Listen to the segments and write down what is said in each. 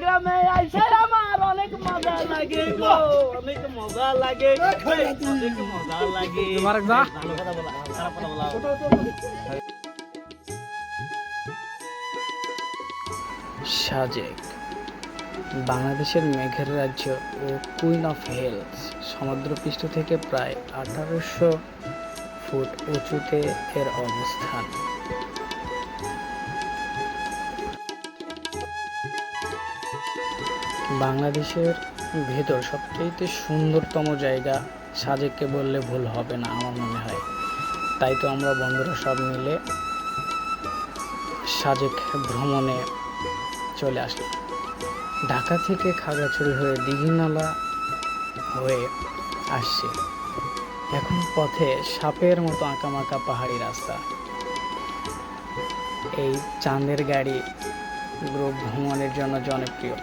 গ্রামে আমার অনেক মজা লাগে গো। অনেক মজা লাগে। অনেক মজা লাগে। তোমার কথা বলা খারাপ কথা বলা। সাজেক বাংলাদেশের মেঘের রাজ্য ও কুইন অফ হেলস সমুদ্রপৃষ্ঠ থেকে প্রায় আঠারোশো ফুট উঁচুতে এর অবস্থান। বাংলাদেশের ভেতর সবচেয়ে সুন্দরতম জায়গা সাজেককে বললে ভুল হবে না, আমার মনে হয়। তাই তো আমরা বন্ধুরা সব মিলে সাজেক ভ্রমণে চলে আসলাম। ঢাকা থেকে খাগড়াছড়ি হয়ে দীঘিনালা হয়ে আসছে। এখন পথে সাপের মতো আঁকামাকা পাহাড়ি রাস্তা। এই চাঁদের গাড়ি গ্রুপ ভ্রমণের জন্য জনপ্রিয়।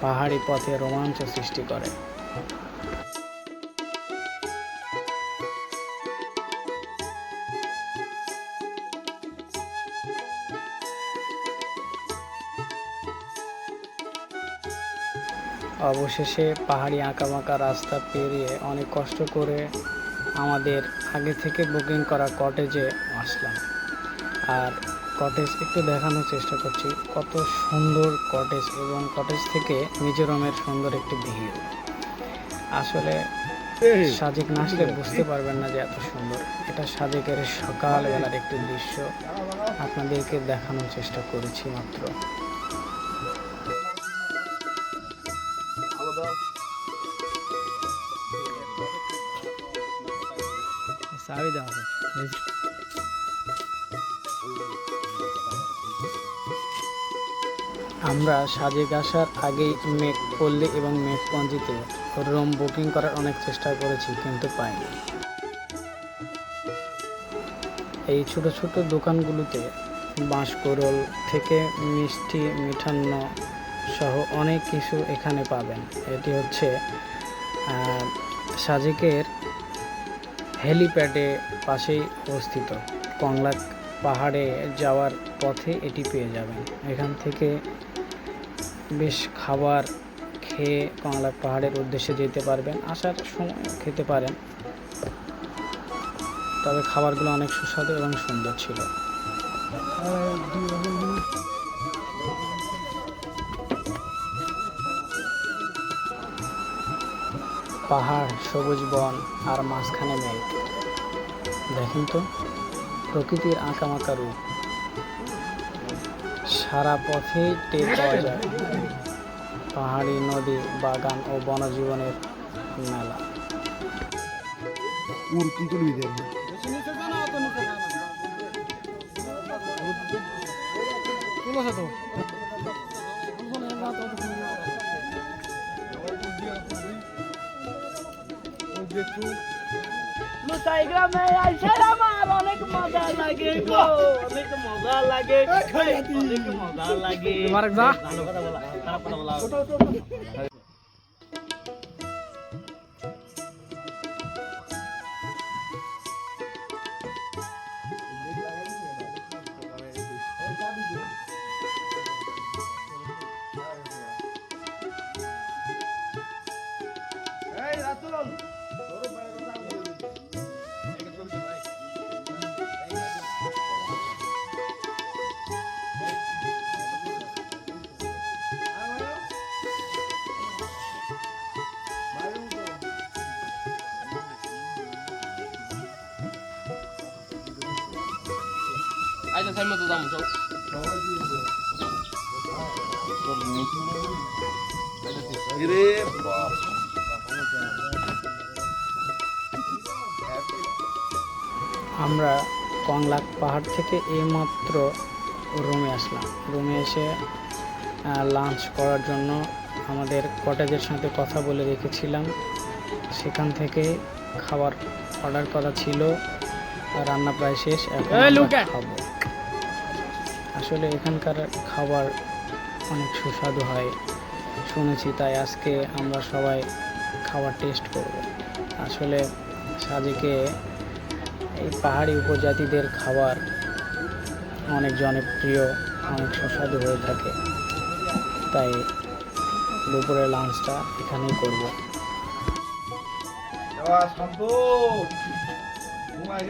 পাহাড়ি পথে রোমাঞ্চ সৃষ্টি করে। অবশেষে পাহাড়ি আঁকাবাঁকা রাস্তা পেরিয়ে অনেক কষ্ট করে আমাদের আগে থেকে বুকিং করা কটেজে আসলাম। আর কটেজ একটু দেখানোর চেষ্টা করছি। কত সুন্দর কটেজ এবং কটেজ থেকে মিজোরামের সুন্দর একটি ভিউ। আসলে সাজেক না আসলে বুঝতে পারবেন না যে এত সুন্দর। এটা সাজেকের সকালবেলার একটি দৃশ্য। আপনাদেরকে দেখানোর চেষ্টা করেছি মাত্র। চাবি দেওয়া আমরা সাজেক আসার আগেই মেঘপল্লী এবং মেঘপঞ্জিতে রুম বুকিং করার অনেক চেষ্টা করেছি, কিন্তু পাইনি। এই ছোট ছোট দোকানগুলোতে বাঁশকরল থেকে মিষ্টি, মিঠান্ন সহ অনেক কিছু এখানে পাবেন। এটি হচ্ছে সাজেকের হেলিপ্যাডে পাশেই অবস্থিত। কংলা পাহাড়ে যাওয়ার পথে এটি পেয়ে যাবেন। এখান থেকে বেশ খাবার খেয়ে কংলা পাহাড়ের উদ্দেশ্যে যেতে পারবেন, আসার সময় খেতে পারেন। তবে খাবারগুলো অনেক সুস্বাদু এবং সুন্দর ছিল। পাহাড়, সবুজ বন আর মাঝখানে মেঘ। দেখেন তো। প্রকৃতির আঁকামাকা রূপ সারা পথে টের পাওয়া যায়। পাহাড়ি নদী বাগান ও বনজীবনের মেলা। কিন্তু লুসাই গ্রামে আইসে আমার অনেক মজা লাগে গো। অনেক মজা লাগে। অনেক মজা লাগে। তোমার যা। ভালো কথা বলা খারাপ কথা বলা। আইতা সাইমা তো যাব চল আমরা কংলাক পাহাড় থেকে এইমাত্র রুমে আসলাম। রুমে এসে লাঞ্চ করার জন্য আমাদের কটেজের সাথে কথা বলে রেখেছিলাম। সেখান থেকে খাবার অর্ডার করা ছিল। রান্না প্রায় শেষ এখন এই আমরা লুকা। খাব। আসলে এখানকার খাবার অনেক সুস্বাদু হয়, শুনেছি তাই আজকে আমরা সবাই খাবার টেস্ট করব। আসলে সাজেকে এই পাহাড়ি উপজাতিদের খাবার অনেক জনপ্রিয়, অনেক সুস্বাদু হয়ে থাকে। তাই দুপুরের লাঞ্চটা এখানেই করব। ঘুমাই